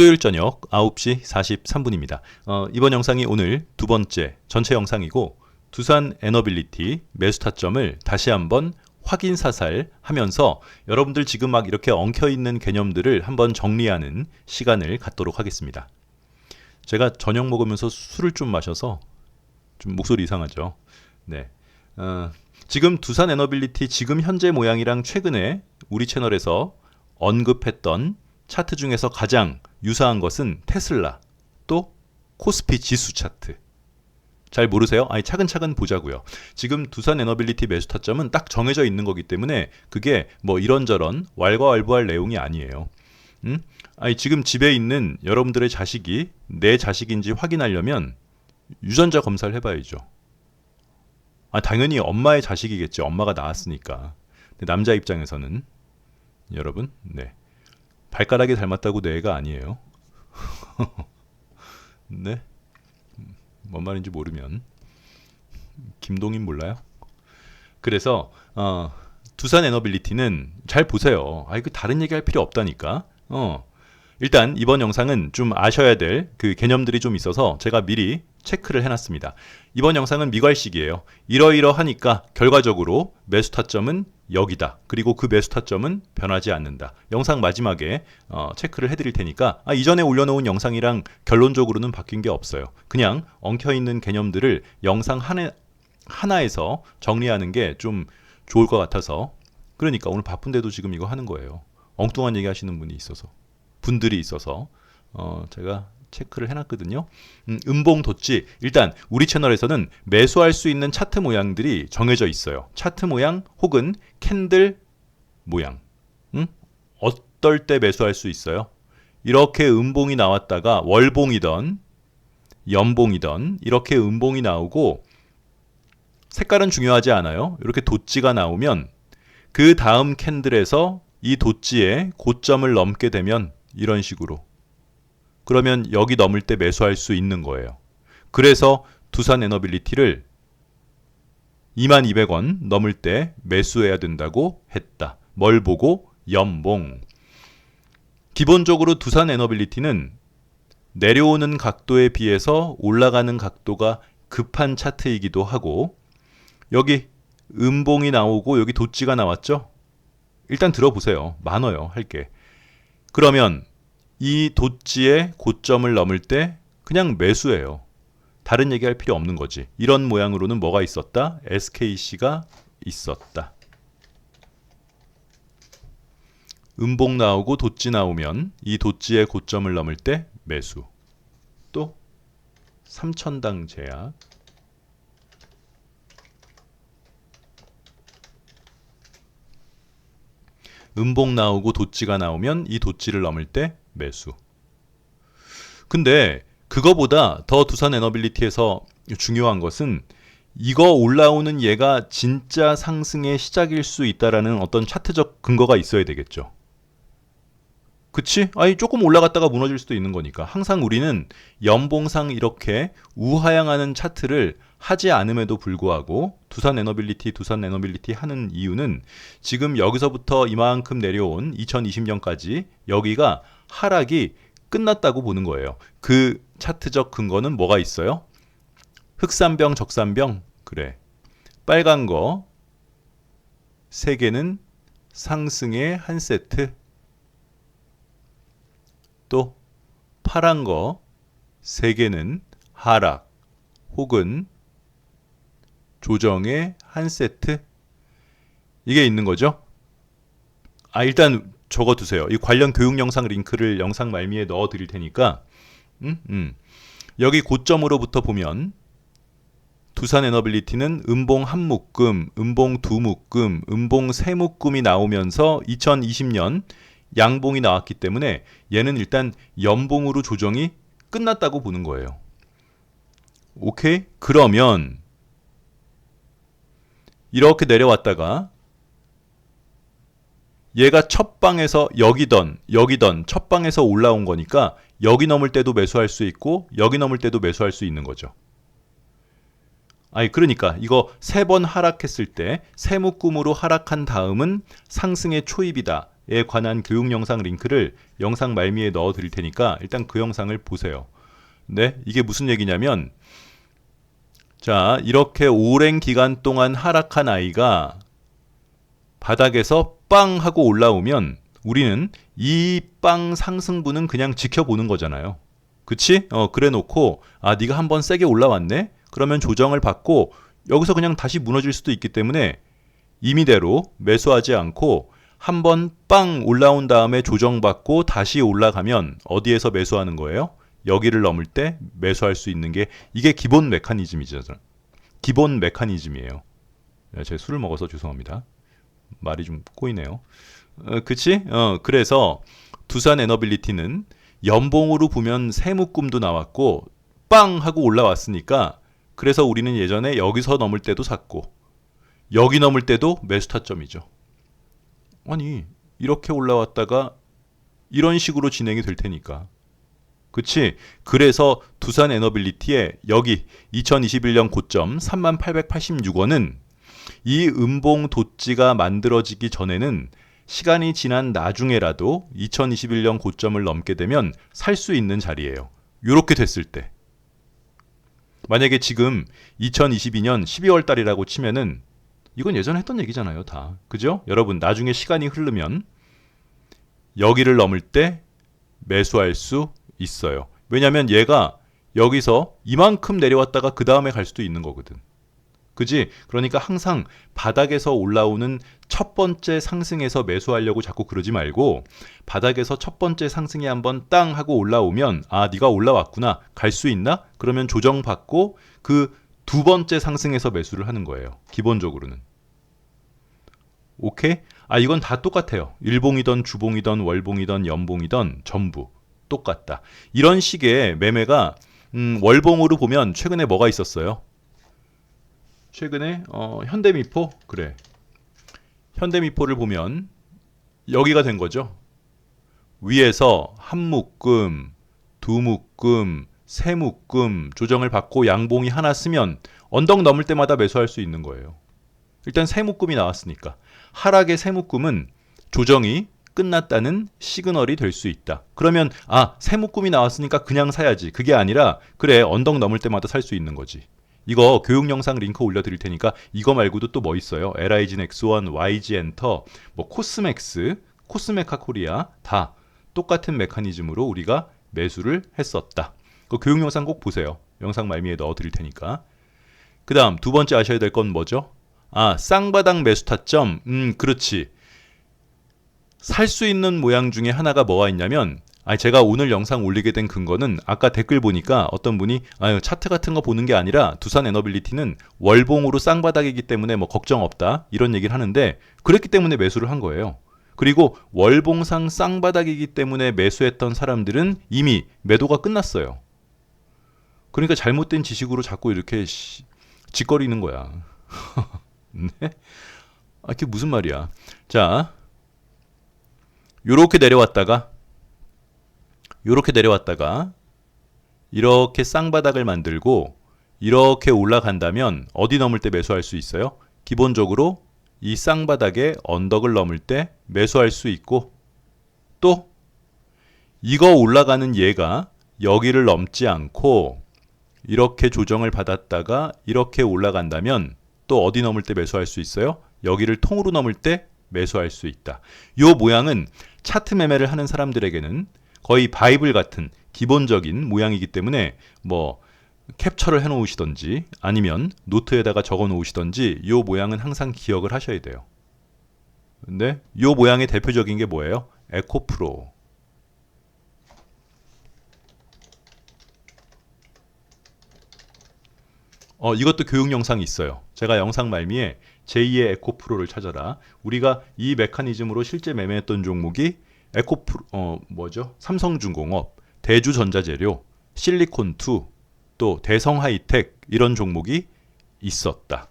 수요일 저녁 9시 43분입니다. 어, 이번 영상이 오늘 두 번째 전체 영상이고 두산 에너빌리티 매수 타점을 다시 한번 확인 사살 하면서 여러분들 지금 막 이렇게 엉켜 있는 개념들을 한번 정리하는 시간을 갖도록 하겠습니다. 제가 저녁 먹으면서 술을 좀 마셔서 좀 목소리 이상하죠. 네. 어, 지금 두산 에너빌리티 지금 현재 모양이랑 최근에 우리 채널에서 언급했던 차트 중에서 가장 유사한 것은 테슬라 또 코스피 지수 차트. 잘 모르세요? 아니 차근차근 보자고요. 지금 두산 에너빌리티 매수 타점은 딱 정해져 있는 거기 때문에 그게 뭐 이런저런 왈가왈부할 내용이 아니에요. 음? 아니 지금 집에 있는 여러분들의 자식이 내 자식인지 확인하려면 유전자 검사를 해봐야죠. 아 당연히 엄마의 자식이겠지. 엄마가 낳았으니까. 남자 입장에서는 여러분, 네 발가락이 닮았다고 뇌가 아니에요. 네. 뭔 말인지 모르면 김동인 몰라요? 그래서 어, 두산 에너빌리티는 잘 보세요. 아 이거 다른 얘기할 필요 없다니까. 어. 일단 이번 영상은 좀 아셔야 될 그 개념들이 좀 있어서 제가 미리 체크를 해놨습니다. 이번 영상은 미괄식이에요. 이러이러하니까 결과적으로 매수 타점은 여기다. 그리고 그 매수 타점은 변하지 않는다. 영상 마지막에 어, 체크를 해드릴 테니까 아, 이전에 올려놓은 영상이랑 결론적으로는 바뀐 게 없어요. 그냥 엉켜있는 개념들을 영상 하나, 하나에서 정리하는 게 좀 좋을 것 같아서 그러니까 오늘 바쁜데도 지금 이거 하는 거예요. 엉뚱한 얘기 하시는 분이 있어서 분들이 있어서 어, 제가 체크를 해놨거든요. 음, 음봉 돋지 일단 우리 채널에서는 매수할 수 있는 차트 모양들이 정해져 있어요. 차트 모양 혹은 캔들 모양. 음? 어떨 때 매수할 수 있어요? 이렇게 음봉이 나왔다가 월봉이던 연봉이던 이렇게 음봉이 나오고 색깔은 중요하지 않아요. 이렇게 돋지가 나오면 그 다음 캔들에서 이 돋지의 고점을 넘게 되면 이런 식으로 그러면 여기 넘을 때 매수할 수 있는 거예요. 그래서 두산 에너빌리티를 2200원 넘을 때 매수해야 된다고 했다. 뭘 보고? 연봉. 기본적으로 두산 에너빌리티는 내려오는 각도에 비해서 올라가는 각도가 급한 차트이기도 하고 여기 음봉이 나오고 여기 도치가 나왔죠? 일단 들어보세요. 많아요. 할게. 그러면 이 도지의 고점을 넘을 때 그냥 매수해요. 다른 얘기할 필요 없는 거지. 이런 모양으로는 뭐가 있었다? SKC가 있었다. 음봉 나오고 도지 나오면 이 도지의 고점을 넘을 때 매수. 또 삼천당 제약. 음봉 나오고 도지가 나오면 이 도지를 넘을 때 매수. 근데 그거보다 더 두산 에너빌리티에서 중요한 것은 이거 올라오는 얘가 진짜 상승의 시작일 수 있다라는 어떤 차트적 근거가 있어야 되겠죠. 그치? 아니 조금 올라갔다가 무너질 수도 있는 거니까 항상 우리는 연봉상 이렇게 우하향하는 차트를 하지 않음에도 불구하고 두산 에너빌리티 두산 에너빌리티 하는 이유는 지금 여기서부터 이만큼 내려온 2020년까지 여기가 하락이 끝났다고 보는 거예요. 그 차트적 근거는 뭐가 있어요? 흑산병, 적산병? 그래. 빨간 거, 세 개는 상승의 한 세트. 또, 파란 거, 세 개는 하락 혹은 조정의 한 세트. 이게 있는 거죠. 아, 일단 적어 두세요. 이 관련 교육 영상 링크를 영상 말미에 넣어 드릴 테니까 음, 음. 여기 고점으로부터 보면 두산 에너빌리티는 음봉 한 묶음, 음봉 두 묶음, 음봉 세 묶음이 나오면서 2020년 양봉이 나왔기 때문에 얘는 일단 연봉으로 조정이 끝났다고 보는 거예요. 오케이? 그러면 이렇게 내려왔다가 얘가 첫 방에서 여기던 여기던 첫 방에서 올라온 거니까 여기 넘을 때도 매수할 수 있고 여기 넘을 때도 매수할 수 있는 거죠. 아니 그러니까 이거 세 번 하락했을 때 세묶음으로 하락한 다음은 상승의 초입이다. 매매에 관한 교육 영상 링크를 영상 말미에 넣어 드릴 테니까 일단 그 영상을 보세요. 네, 이게 무슨 얘기냐면 자, 이렇게 오랜 기간 동안 하락한 아이가 바닥에서 빵 하고 올라오면 우리는 이 빵 상승분은 그냥 지켜보는 거잖아요. 그치? 어, 그래 놓고 아, 네가 한번 세게 올라왔네. 그러면 조정을 받고 여기서 그냥 다시 무너질 수도 있기 때문에 임의대로 매수하지 않고 한번 빵 올라온 다음에 조정받고 다시 올라가면 어디에서 매수하는 거예요? 여기를 넘을 때 매수할 수 있는 게 이게 기본 메커니즘이죠. 기본 메커니즘이에요. 네, 제가 술을 먹어서 죄송합니다. 말이 좀 꼬이네요. 어, 그치? 어, 그래서 두산 에너빌리티는 연봉으로 보면 세묶음도 나왔고 빵 하고 올라왔으니까 그래서 우리는 예전에 여기서 넘을 때도 샀고 여기 넘을 때도 매수 타점이죠. 아니 이렇게 올라왔다가 이런 식으로 진행이 될 테니까. 그치? 그래서 두산 에너빌리티의 여기 2021년 고점 3886원은 이 음봉 도찌가 만들어지기 전에는 시간이 지난 나중에라도 2021년 고점을 넘게 되면 살 수 있는 자리예요. 이렇게 됐을 때. 만약에 지금 2022년 12월 달이라고 치면은 이건 예전에 했던 얘기잖아요, 다. 그죠? 여러분, 나중에 시간이 흐르면 여기를 넘을 때 매수할 수 있어요. 왜냐면 얘가 여기서 이만큼 내려왔다가 그 다음에 갈 수도 있는 거거든. 그지? 그러니까 항상 바닥에서 올라오는 첫 번째 상승에서 매수하려고 자꾸 그러지 말고 바닥에서 첫 번째 상승이 한번 땅 하고 올라오면 아 네가 올라왔구나 갈 수 있나? 그러면 조정 받고 그 두 번째 상승에서 매수를 하는 거예요. 기본적으로는. 오케이? 아 이건 다 똑같아요. 일봉이던 주봉이던 월봉이던 연봉이던 전부 똑같다. 이런 식의 매매가 음, 월봉으로 보면 최근에 뭐가 있었어요? 최근에 어, 현대미포 그래 현대미포를 보면 여기가 된 거죠. 위에서 한 묶음, 두 묶음, 세 묶음 조정을 받고 양봉이 하나 쓰면 언덕 넘을 때마다 매수할 수 있는 거예요. 일단 세 묶음이 나왔으니까 하락의 세 묶음은 조정이 끝났다는 시그널이 될 수 있다. 그러면 아, 세 묶음이 나왔으니까 그냥 사야지. 그게 아니라 그래 언덕 넘을 때마다 살 수 있는 거지. 이거 교육 영상 링크 올려드릴 테니까 이거 말고도 또 뭐 있어요? LIG 넥스원, YG 엔터, 뭐 코스맥스, 코스메카 코리아 다 똑같은 메커니즘으로 우리가 매수를 했었다. 그 교육 영상 꼭 보세요. 영상 말미에 넣어드릴 테니까. 그 다음 두 번째 아셔야 될 건 뭐죠? 아 쌍바닥 매수 타점. 음 그렇지. 살 수 있는 모양 중에 하나가 뭐가 있냐면 아니 제가 오늘 영상 올리게 된 근거는 아까 댓글 보니까 어떤 분이 아유 차트 같은 거 보는 게 아니라 두산 에너빌리티는 월봉으로 쌍바닥이기 때문에 뭐 걱정 없다 이런 얘기를 하는데 그랬기 때문에 매수를 한 거예요. 그리고 월봉상 쌍바닥이기 때문에 매수했던 사람들은 이미 매도가 끝났어요. 그러니까 잘못된 지식으로 자꾸 이렇게 시, 짓거리는 거야. 네? 아, 이게 무슨 말이야? 자, 요렇게 내려왔다가 이렇게 내려왔다가 이렇게 쌍바닥을 만들고 이렇게 올라간다면 어디 넘을 때 매수할 수 있어요? 기본적으로 이 쌍바닥에 언덕을 넘을 때 매수할 수 있고 또 이거 올라가는 얘가 여기를 넘지 않고 이렇게 조정을 받았다가 이렇게 올라간다면 또 어디 넘을 때 매수할 수 있어요? 여기를 통으로 넘을 때 매수할 수 있다. 이 모양은 차트 매매를 하는 사람들에게는 거의 바이블 같은 기본적인 모양이기 때문에 뭐 캡처를 해 놓으시던지 아니면 노트에다가 적어 놓으시던지 이 모양은 항상 기억을 하셔야 돼요. 근데 이 모양의 대표적인 게 뭐예요? 에코 프로. 어, 이것도 교육 영상이 있어요. 제가 영상 말미에 제2의 에코 프로를 찾아라. 우리가 이 메커니즘으로 실제 매매했던 종목이 에코프 어 뭐죠? 삼성중공업, 대주전자재료, 실리콘2, 또 대성하이텍 이런 종목이 있었다.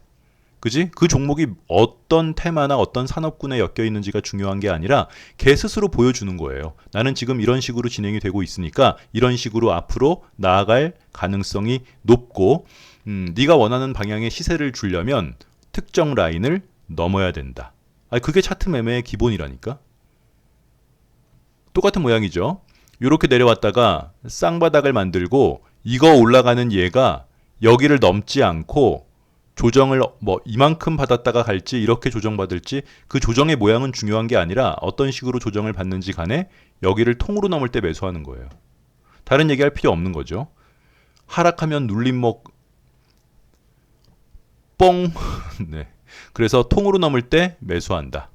그지? 그 종목이 어떤 테마나 어떤 산업군에 엮여 있는지가 중요한 게 아니라 걔 스스로 보여주는 거예요. 나는 지금 이런 식으로 진행이 되고 있으니까 이런 식으로 앞으로 나아갈 가능성이 높고 음, 네가 원하는 방향의 시세를 주려면 특정 라인을 넘어야 된다. 아, 그게 차트 매매의 기본이라니까. 똑같은 모양이죠. 이렇게 내려왔다가 쌍바닥을 만들고 이거 올라가는 얘가 여기를 넘지 않고 조정을 뭐 이만큼 받았다가 갈지 이렇게 조정받을지 그 조정의 모양은 중요한 게 아니라 어떤 식으로 조정을 받는지 간에 여기를 통으로 넘을 때 매수하는 거예요. 다른 얘기할 필요 없는 거죠. 하락하면 눌림목 뽕. 네. 그래서 통으로 넘을 때 매수한다.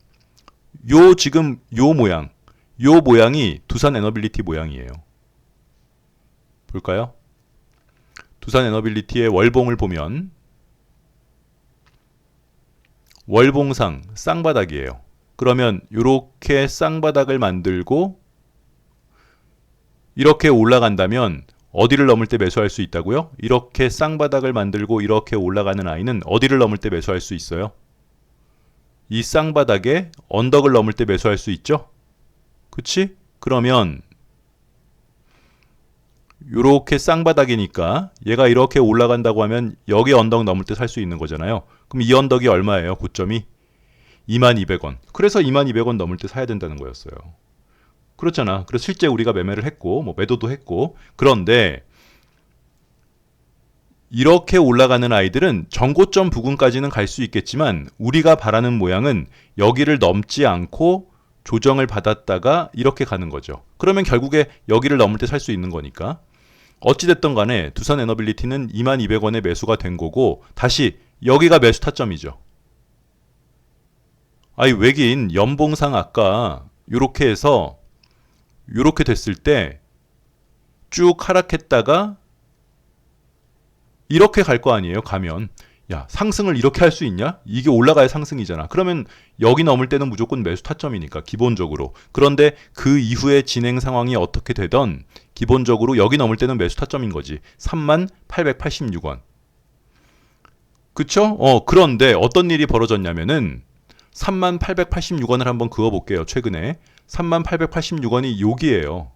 요 지금 요 모양, 요 모양이 두산 에너빌리티 모양이에요. 볼까요? 두산 에너빌리티의 월봉을 보면 월봉상 쌍바닥이에요. 그러면 이렇게 쌍바닥을 만들고 이렇게 올라간다면 어디를 넘을 때 매수할 수 있다고요? 이렇게 쌍바닥을 만들고 이렇게 올라가는 아이는 어디를 넘을 때 매수할 수 있어요? 이 쌍바닥에 언덕을 넘을 때 매수할 수 있죠? 그치? 그러면 이렇게 쌍바닥이니까 얘가 이렇게 올라간다고 하면 여기 언덕 넘을 때 살 수 있는 거잖아요. 그럼 이 언덕이 얼마예요? 고점이 2200원. 그래서 2200원 넘을 때 사야 된다는 거였어요. 그렇잖아. 그래서 실제 우리가 매매를 했고 뭐 매도도 했고 그런데 이렇게 올라가는 아이들은 정고점 부근까지는 갈 수 있겠지만 우리가 바라는 모양은 여기를 넘지 않고 조정을 받았다가 이렇게 가는 거죠. 그러면 결국에 여기를 넘을 때 살 수 있는 거니까. 어찌됐든 간에 두산 에너빌리티는 2200원에 매수가 된 거고 다시 여기가 매수 타점이죠. 아이 외긴 연봉상 아까 요렇게 해서 요렇게 됐을 때 쭉 하락했다가 이렇게 갈 거 아니에요. 가면 야 상승을 이렇게 할 수 있냐? 이게 올라가야 상승이잖아. 그러면 여기 넘을 때는 무조건 매수 타점이니까 기본적으로. 그런데 그 이후에 진행 상황이 어떻게 되던 기본적으로 여기 넘을 때는 매수 타점인 거지. 3만 886원. 그쵸? 어 그런데 어떤 일이 벌어졌냐면은 3만 886원을 한번 그어 볼게요. 최근에 3만 886원이 여기에요.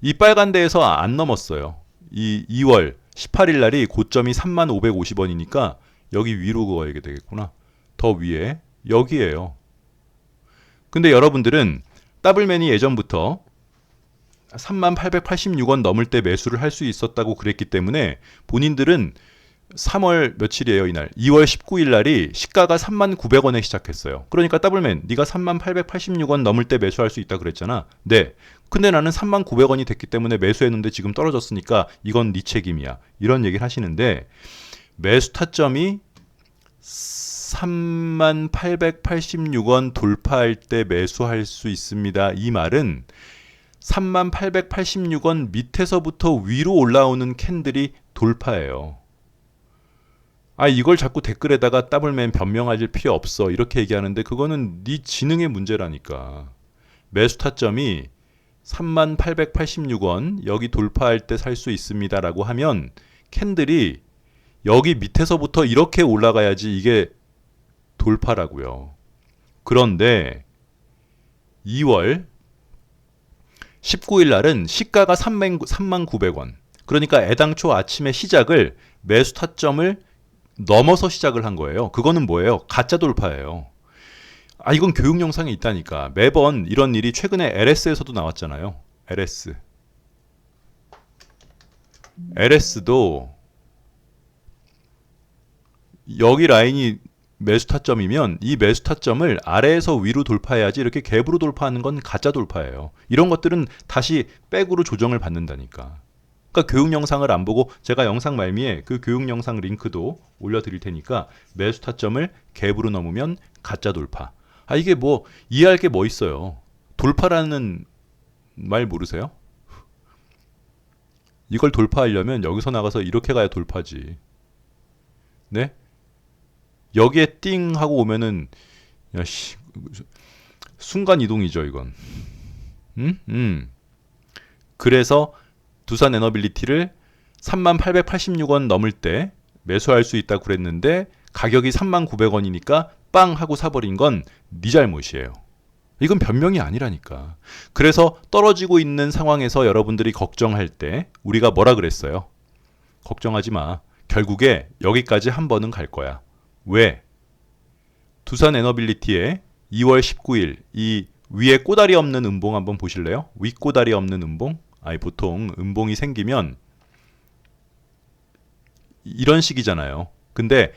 이 빨간 데에서 안 넘었어요. 이 2월 18일 날이 고점이 3550원이니까 여기 위로 그어야 되겠구나. 더 위에 여기에요. 근데 여러분들은 더블맨이 예전부터 3886원 넘을 때 매수를 할 수 있었다고 그랬기 때문에 본인들은 3월 며칠이에요 이날 2월 19일 날이 시가가 39,900원에 시작했어요 그러니까 더블맨 네가 3886원 넘을 때 매수할 수 있다 그랬잖아 네 근데 나는 39,900원이 됐기 때문에 매수했는데 지금 떨어졌으니까 이건 네 책임이야. 이런 얘기를 하시는데 매수 타점이 3886원 돌파할 때 매수할 수 있습니다. 이 말은 3886원 밑에서부터 위로 올라오는 캔들이 돌파예요. 아 이걸 자꾸 댓글에다가 더블맨 변명할 필요 없어. 이렇게 얘기하는데 그거는 네 지능의 문제라니까. 매수 타점이 3886원 여기 돌파할 때 살 수 있습니다라고 하면 캔들이 여기 밑에서부터 이렇게 올라가야지 이게 돌파라고요. 그런데 2월 19일 날은 시가가 3만 900원. 그러니까 애당초 아침에 시작을 매수 타점을 넘어서 시작을 한 거예요. 그거는 뭐예요? 가짜 돌파예요. 아, 이건 교육 영상에 있다니까. 매번 이런 일이 최근에 LS에서도 나왔잖아요. LS. LS도 여기 라인이 매수 타점이면 이 매수 타점을 아래에서 위로 돌파해야지 이렇게 갭으로 돌파하는 건 가짜 돌파예요. 이런 것들은 다시 백으로 조정을 받는다니까. 그러니까 교육 영상을 안 보고 제가 영상 말미에 그 교육 영상 링크도 올려드릴 테니까 매수 타점을 갭으로 넘으면 가짜 돌파. 아 이게 뭐 이해할 게 뭐 있어요. 돌파라는 말 모르세요? 이걸 돌파하려면 여기서 나가서 이렇게 가야 돌파지. 네? 여기에 띵 하고 오면은 야씨 순간 이동이죠 이건. 음? 음. 그래서 두산 에너빌리티를 3886원 넘을 때 매수할 수 있다고 그랬는데 가격이 3900원이니까 빵 하고 사버린 건 네 잘못이에요. 이건 변명이 아니라니까. 그래서 떨어지고 있는 상황에서 여러분들이 걱정할 때 우리가 뭐라 그랬어요? 걱정하지 마. 결국에 여기까지 한 번은 갈 거야. 왜? 두산 에너빌리티의 2월 19일 이 위에 꼬다리 없는 음봉 한번 보실래요? 윗꼬다리 없는 음봉? 아니 보통 음봉이 생기면 이런 식이잖아요. 근데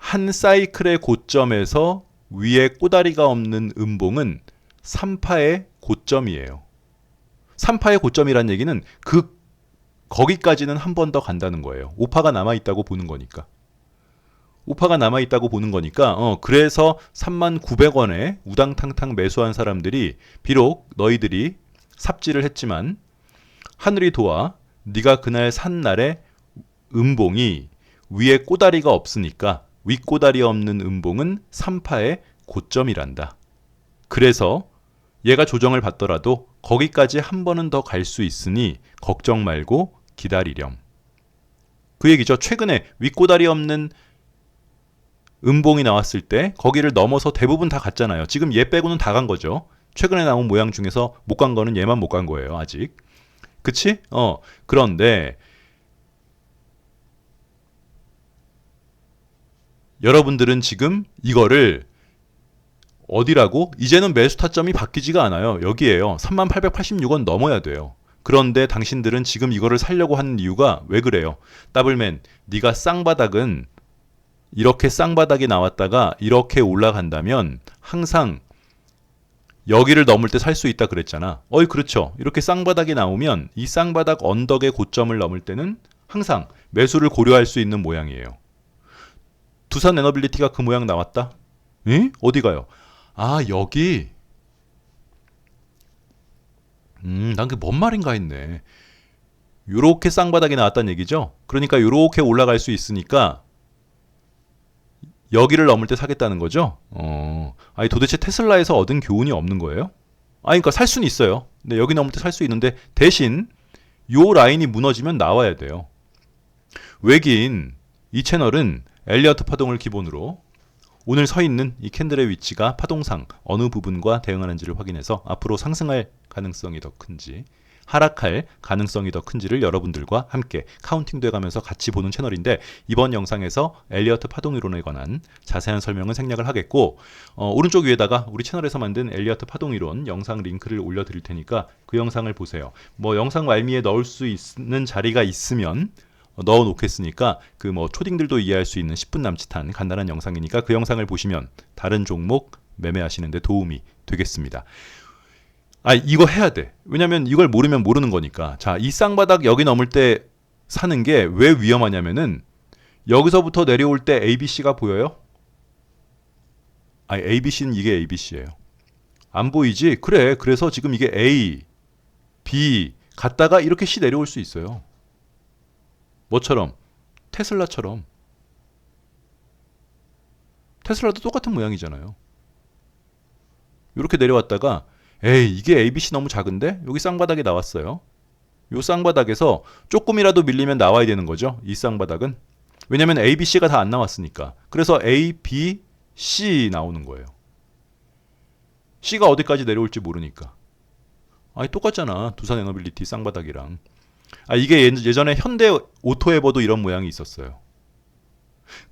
한 사이클의 고점에서 위에 꼬다리가 없는 음봉은 3파의 고점이에요. 3파의 고점이란 얘기는 그 거기까지는 한 번 더 간다는 거예요. 5파가 남아 있다고 보는 거니까. 5파가 남아 있다고 보는 거니까 어 그래서 39,900원에 우당탕탕 매수한 사람들이 비록 너희들이 삽질을 했지만 하늘이 도와 네가 그날 산 날에 음봉이 위에 꼬다리가 없으니까 윗꼬다리 없는 음봉은 3파의 고점이란다. 그래서 얘가 조정을 받더라도 거기까지 한 번은 더 갈 수 있으니 걱정 말고 기다리렴. 그 얘기죠. 최근에 윗꼬다리 없는 음봉이 나왔을 때 거기를 넘어서 대부분 다 갔잖아요. 지금 얘 빼고는 다 간 거죠. 최근에 나온 모양 중에서 못 간 거는 얘만 못 간 거예요. 아직. 그치? 어. 그런데 여러분들은 지금 이거를 어디라고? 이제는 매수 타점이 바뀌지가 않아요. 여기에요. 3886원 넘어야 돼요. 그런데 당신들은 지금 이거를 살려고 하는 이유가 왜 그래요? 더블맨, 네가 쌍바닥은 이렇게 쌍바닥이 나왔다가 이렇게 올라간다면 항상 여기를 넘을 때 살 수 있다 그랬잖아. 어이 그렇죠. 이렇게 쌍바닥이 나오면 이 쌍바닥 언덕의 고점을 넘을 때는 항상 매수를 고려할 수 있는 모양이에요. 두산 에너빌리티가 그 모양 나왔다? 에? 어디 가요? 아 여기 음, 난 그게 뭔 말인가 했네. 요렇게 쌍바닥이 나왔다는 얘기죠. 그러니까 요렇게 올라갈 수 있으니까 여기를 넘을 때 사겠다는 거죠. 어, 아니 도대체 테슬라에서 얻은 교훈이 없는 거예요? 아니 그러니까 살 수는 있어요. 근데 여기 넘을 때 살 수 있는데 대신 요 라인이 무너지면 나와야 돼요. 외긴 이 채널은 엘리어트 파동을 기본으로 오늘 서 있는 이 캔들의 위치가 파동상 어느 부분과 대응하는지를 확인해서 앞으로 상승할 가능성이 더 큰지 하락할 가능성이 더 큰지를 여러분들과 함께 카운팅도 해가면서 같이 보는 채널인데 이번 영상에서 엘리어트 파동 이론에 관한 자세한 설명은 생략을 하겠고 어, 오른쪽 위에다가 우리 채널에서 만든 엘리어트 파동 이론 영상 링크를 올려드릴 테니까 그 영상을 보세요. 뭐 영상 말미에 넣을 수 있는 자리가 있으면 넣어 놓겠으니까 그 뭐 초딩들도 이해할 수 있는 10분 남짓한 간단한 영상이니까 그 영상을 보시면 다른 종목 매매하시는데 도움이 되겠습니다. 아 이거 해야 돼. 왜냐면 이걸 모르면 모르는 거니까. 자, 이 쌍바닥 여기 넘을 때 사는 게 왜 위험하냐면은 여기서부터 내려올 때 ABC가 보여요? 아니 ABC는 이게 ABC예요. 안 보이지? 그래. 그래서 지금 이게 A, B 갔다가 이렇게 C 내려올 수 있어요. 뭐처럼? 테슬라처럼. 테슬라도 똑같은 모양이잖아요. 이렇게 내려왔다가 에이 이게 ABC 너무 작은데 여기 쌍바닥이 나왔어요. 요 쌍바닥에서 조금이라도 밀리면 나와야 되는 거죠. 이 쌍바닥은 왜냐면 A, B, C가 다 안 나왔으니까. 그래서 A, B, C 나오는 거예요. C가 어디까지 내려올지 모르니까. 아니 똑같잖아. 두산 에너빌리티 쌍바닥이랑. 아 이게 예전에 현대 오토에버도 이런 모양이 있었어요.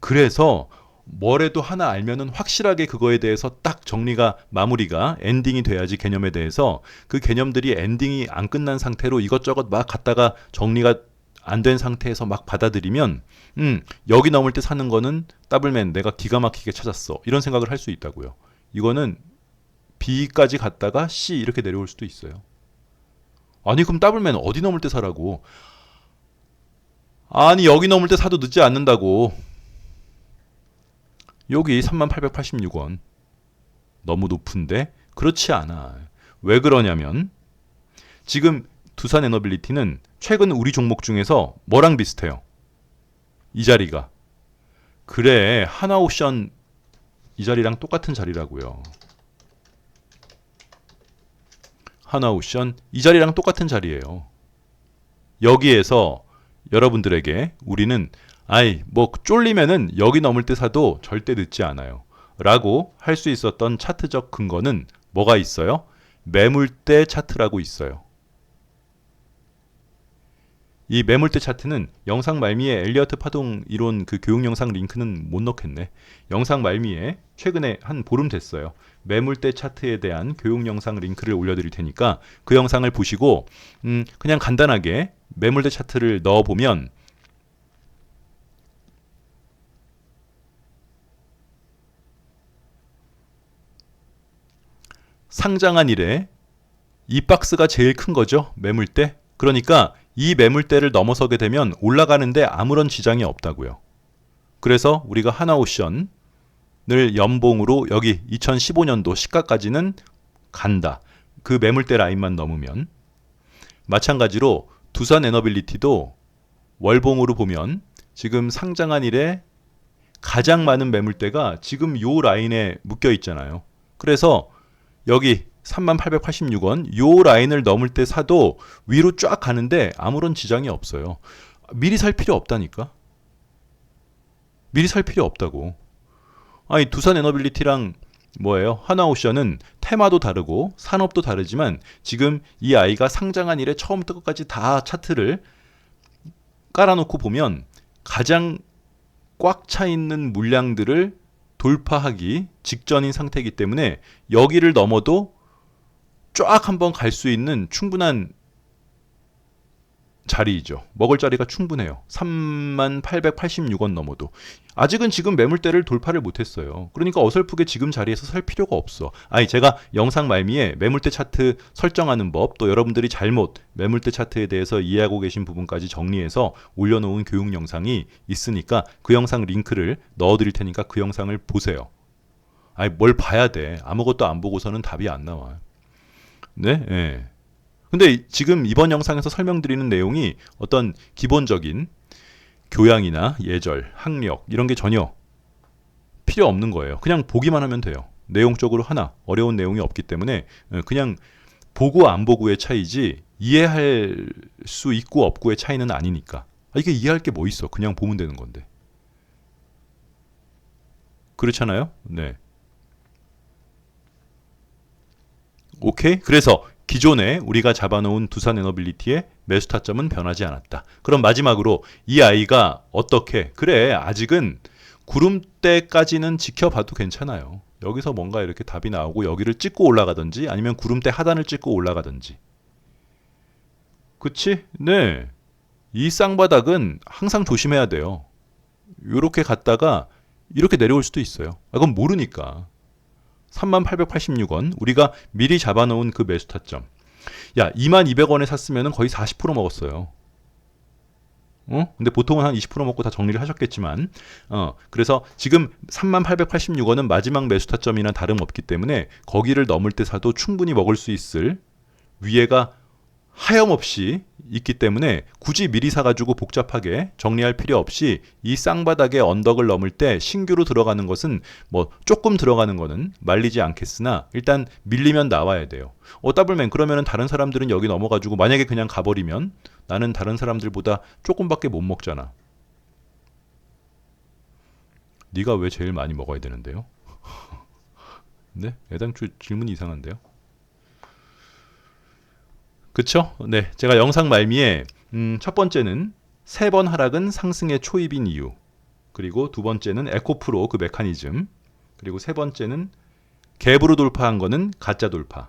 그래서 뭐래도 하나 알면은 확실하게 그거에 대해서 딱 정리가 마무리가 엔딩이 돼야지 개념에 대해서 그 개념들이 엔딩이 안 끝난 상태로 이것저것 막 갖다가 정리가 안 된 상태에서 막 받아들이면 음 여기 넘을 때 사는 거는 더블맨 내가 기가 막히게 찾았어 이런 생각을 할 수 있다고요. 이거는 B까지 갔다가 C 이렇게 내려올 수도 있어요. 아니 그럼 더블맨 어디 넘을 때 사라고? 아니 여기 넘을 때 사도 늦지 않는다고. 여기 3886원. 너무 높은데 그렇지 않아. 왜 그러냐면 지금 두산 에너빌리티는 최근 우리 종목 중에서 뭐랑 비슷해요? 이 자리가. 그래, 하나오션 이 자리랑 똑같은 자리라고요. 하나오션 이 자리랑 똑같은 자리예요. 여기에서 여러분들에게 우리는 아이 뭐 쫄리면은 여기 넘을 때 사도 절대 늦지 않아요. 라고 할 수 있었던 차트적 근거는 뭐가 있어요? 매물대 차트라고 있어요. 이 매물대 차트는 영상 말미에 엘리어트 파동 이론 그 교육 영상 링크는 못 넣겠네. 영상 말미에 최근에 한 보름 됐어요. 매물대 차트에 대한 교육 영상 링크를 올려드릴 테니까 그 영상을 보시고 음, 그냥 간단하게 매물대 차트를 넣어보면 상장한 이래 이 박스가 제일 큰 거죠. 매물대. 그러니까 이 매물대를 넘어서게 되면 올라가는데 아무런 지장이 없다고요. 그래서 우리가 하나오션을 연봉으로 여기 2015년도 시가까지는 간다. 그 매물대 라인만 넘으면 마찬가지로 두산 에너빌리티도 월봉으로 보면 지금 상장한 일에 가장 많은 매물대가 지금 요 라인에 묶여 있잖아요. 그래서 여기 3886원 요 라인을 넘을 때 사도 위로 쫙 가는데 아무런 지장이 없어요. 미리 살 필요 없다니까. 미리 살 필요 없다고. 아니 두산 에너빌리티랑 뭐예요? 하나오션은 테마도 다르고 산업도 다르지만 지금 이 아이가 상장한 이래 처음부터 끝까지 다 차트를 깔아놓고 보면 가장 꽉 차 있는 물량들을 돌파하기 직전인 상태이기 때문에 여기를 넘어도 쫙 한번 갈 수 있는 충분한 자리이죠. 먹을 자리가 충분해요. 3만 886원 넘어도. 아직은 지금 매물대를 돌파를 못했어요. 그러니까 어설프게 지금 자리에서 살 필요가 없어. 아니 제가 영상 말미에 매물대 차트 설정하는 법, 또 여러분들이 잘못 매물대 차트에 대해서 이해하고 계신 부분까지 정리해서 올려놓은 교육 영상이 있으니까 그 영상 링크를 넣어드릴 테니까 그 영상을 보세요. 아니 뭘 봐야 돼. 아무것도 안 보고서는 답이 안 나와. 네, 예. 근데 지금 이번 영상에서 설명드리는 내용이 어떤 기본적인 교양이나 예절, 학력 이런 게 전혀 필요 없는 거예요. 그냥 보기만 하면 돼요. 내용적으로 하나 어려운 내용이 없기 때문에 어, 그냥 보고 안 보고의 차이지 이해할 수 있고 없고의 차이는 아니니까. 아, 이게 이해할 게 뭐 있어? 그냥 보면 되는 건데. 그렇잖아요? 네. 오케이? 그래서 기존에 우리가 잡아놓은 두산 에너빌리티의 매수 타점은 변하지 않았다. 그럼 마지막으로 이 아이가 어떻게? 그래, 아직은 구름대까지는 지켜봐도 괜찮아요. 여기서 뭔가 이렇게 답이 나오고 여기를 찍고 올라가든지 아니면 구름대 하단을 찍고 올라가든지. 그치? 네. 이 쌍바닥은 항상 조심해야 돼요. 이렇게 갔다가 이렇게 내려올 수도 있어요. 아, 그건 모르니까. 3886원 우리가 미리 잡아놓은 그 매수 타점 야 2200원에 샀으면 거의 40% 먹었어요 어? 근데 보통은 한 20% 먹고 다 정리를 하셨겠지만 어 그래서 지금 3886원은 마지막 매수 타점이나 다름없기 때문에 거기를 넘을 때 사도 충분히 먹을 수 있을 위에가 하염없이 있기 때문에 굳이 미리 사가지고 복잡하게 정리할 필요 없이 이 쌍바닥의 언덕을 넘을 때 신규로 들어가는 것은 뭐 조금 들어가는 거는 말리지 않겠으나 일단 밀리면 나와야 돼요. 어 더블맨 그러면은 다른 사람들은 여기 넘어가지고 만약에 그냥 가버리면 나는 다른 사람들보다 조금밖에 못 먹잖아. 네가 왜 제일 많이 먹어야 되는데요? 네? 애당초 질문이 이상한데요? 그쵸? 네. 제가 영상 말미에, 음, 첫 번째는 세 번 하락은 상승의 초입인 이유. 그리고 두 번째는 에코프로 그 메커니즘. 그리고 세 번째는 갭으로 돌파한 거는 가짜 돌파.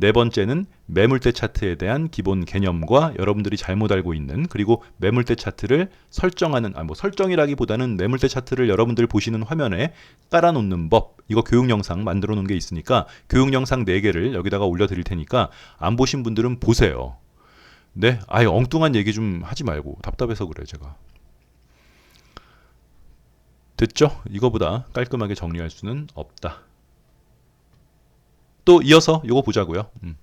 네 번째는 매물대 차트에 대한 기본 개념과 여러분들이 잘못 알고 있는 그리고 매물대 차트를 설정하는 아 뭐 설정이라기보다는 매물대 차트를 여러분들 보시는 화면에 깔아 놓는 법 이거 교육 영상 만들어 놓은 게 있으니까 교육 영상 4개를 여기다가 올려 드릴 테니까 안 보신 분들은 보세요. 네. 아예 엉뚱한 얘기 좀 하지 말고 답답해서 그래 제가. 됐죠? 이거보다 깔끔하게 정리할 수는 없다. 또 이어서 이거 보자고요. 음.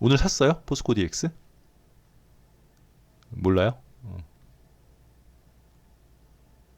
오늘 샀어요? 포스코 DX? 몰라요?